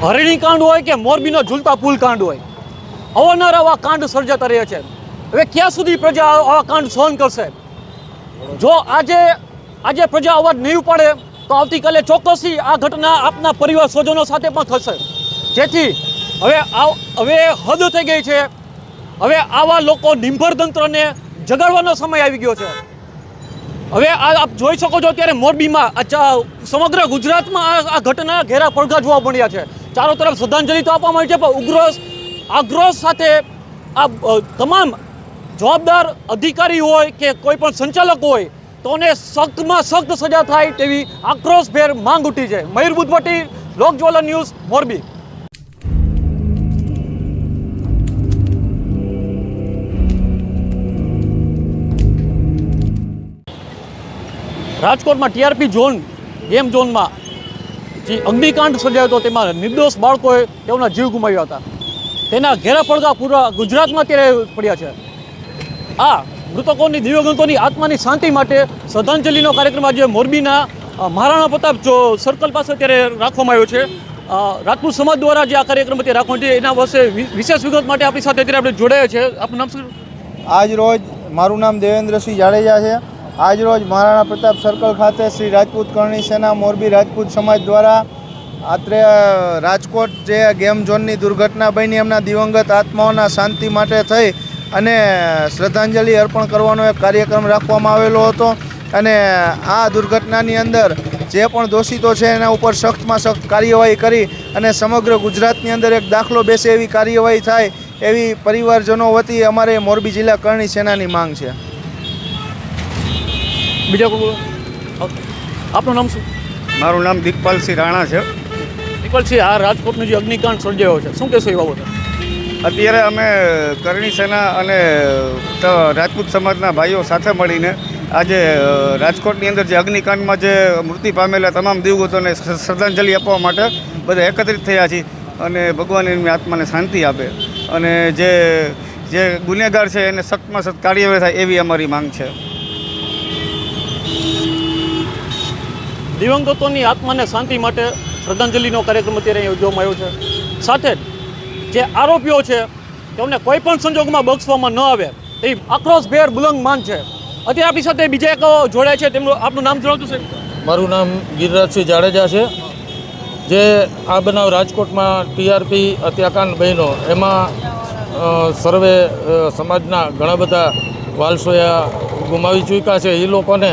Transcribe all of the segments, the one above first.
હરિણી કાંડ હોય કે મોરબીનો ઝૂલતા પુલ કાંડ હોય? અવારનવાર આવા કાંડ સર્જાતા રહે છે. હવે ક્યાં સુધી પ્રજા આવા કાંડ સહન કરશે? જો આજે આજે પ્રજા અવાજ નહીં ઉપાડે, તો આવતીકાલે ચોક્કસથી આ ઘટના આપના પરિવાર સ્વજનો સાથે પણ થશે. જેથી હવે હવે હદ થઈ ગઈ છે. હવે આવા લોકો નિંભર તંત્રને જગાડવાનો સમય આવી ગયો છે. હવે આ આપ જોઈ શકો છો અત્યારે મોરબીમાં સમગ્ર ગુજરાતમાં આ ઘટના ઘેરા પડઘા જોવા મળ્યા છે. ચારો તરફ શ્રદ્ધાંજલિ તો આપવામાં આવી છે, પણ ઉગ્ર આક્રોશ સાથે આ તમામ જવાબદાર અધિકારી હોય કે કોઈ પણ સંચાલક હોય, તો એને સખ્તમાં સખ્ત સજા થાય તેવી આક્રોશભેર માંગ ઉઠી છે. મયુર બુદ્ધવટી લોકજ્વાલા ન્યૂઝ, મોરબી. રાજકોટમાં ટીઆરપી ઝોન, ગેમ ઝોનમાં જે અગ્નિકાંડ સર્જાયો હતો તેમાં નિર્દોષ બાળકોએ તેઓના જીવ ગુમાવ્યા હતા. તેના ઘેરા પડદા પૂરા ગુજરાતમાં અત્યારે પડ્યા છે. આ મૃતકોની દિવ્યગંતોની આત્માની શાંતિ માટે શ્રદ્ધાંજલિનો કાર્યક્રમ આજે મોરબીના મહારાણા પ્રતાપ જો સર્કલ પાસે અત્યારે રાખવામાં આવ્યો છે. રાજપૂત સમાજ દ્વારા જે આ કાર્યક્રમ અત્યારે રાખવાનો છે, એના વર્ષે વિશેષ વિગત માટે આપણી સાથે અત્યારે આપણે જોડાયા છે. આપનું નામ શું? આજ રોજ મારું નામ દેવેન્દ્રસિંહ જાડેજા છે. આજ રોજ મહારાણા પ્રતાપ સર્કલ ખાતે શ્રી રાજપૂત કરણી સેના મોરબી રાજપૂત સમાજ દ્વારા આત્રે રાજકોટ જે ગેમ ઝોનની દુર્ઘટના બની એમના દિવંગત આત્માઓના શાંતિ માટે થઈ અને શ્રદ્ધાંજલિ અર્પણ કરવાનો એક કાર્યક્રમ રાખવામાં આવેલો હતો. અને આ દુર્ઘટનાની અંદર જે પણ દોષિતો છે એના ઉપર સખ્તમાં સખ્ત કાર્યવાહી કરી અને સમગ્ર ગુજરાતની અંદર એક દાખલો બેસે એવી કાર્યવાહી થાય એવી પરિવારજનો વતી અમારે મોરબી જિલ્લા કરણી સેનાની માંગ છે. બીજા કોઈ આપનું નામ શું? મારું નામ દિગ્પાલસિંહ રાણા છે. વિકલસિંહ આ રાજકોટનો જે અગ્નિકાંડ સર્જાયો છે શું કહેશો એ બાબતે? અત્યારે અમે કરણી સેના અને રાજપૂત સમાજના ભાઈઓ સાથે મળીને આજે રાજકોટની અંદર જે અગ્નિકાંડમાં જે મૃત્યુ પામેલા તમામ દિવગતોને શ્ર- શ્રદ્ધાંજલિ આપવા માટે બધા એકત્રિત થયા છીએ અને ભગવાન એમની આત્માને શાંતિ આપે. અને જે જે ગુનેગાર છે એને સખ્તમાં સખ્ત કાર્યવાહી થાય એવી અમારી માંગ છે. દિવંગતોની આત્માને શાંતિ માટે શ્રદ્ધાંજલિનો કાર્યક્રમ અત્યારે અહીં યોજવામાં આવ્યો છે. સાથે જ આરોપીઓ છે, તેમને કોઈ પણ સંજોગમાં બક્ષવામાં ન આવે, એ આક્રોશભેર બુલંગ માન છે. અત્યારે આપણી સાથે બીજા એક જોડાય છે, તેમનું આપનું નામ જણાવતું છે મારું નામ ગિરિરાજસિંહ જાડેજા છે. જે આ બનાવ રાજકોટમાં ટીઆરપી હત્યાકાંડ બહેનો એમાં સર્વે સમાજના ઘણા બધા વાલસોયા ગુમાવી ચૂક્યા છે. એ લોકોને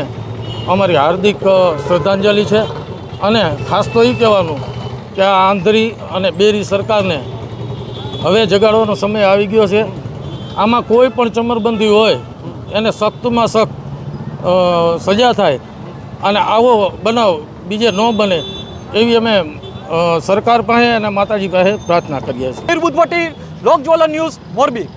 અમારી હાર્દિક શ્રદ્ધાંજલિ છે. અને ખાસ તો એ કહેવાનું કે આ આંધરી અને બેરી સરકારને હવે જગાડવાનો સમય આવી ગયો છે. આમાં કોઈ પણ ચમરબંધી હોય, એને સખ્તમાં સખ્ત સજા થાય અને આવો બનાવ બીજે ન બને એવી અમે સરકાર પાસે અને માતાજી પાસે પ્રાર્થના કરીએ છીએ. બુદ્ધવટી લોકજ્વાલા ન્યૂઝ મોરબી.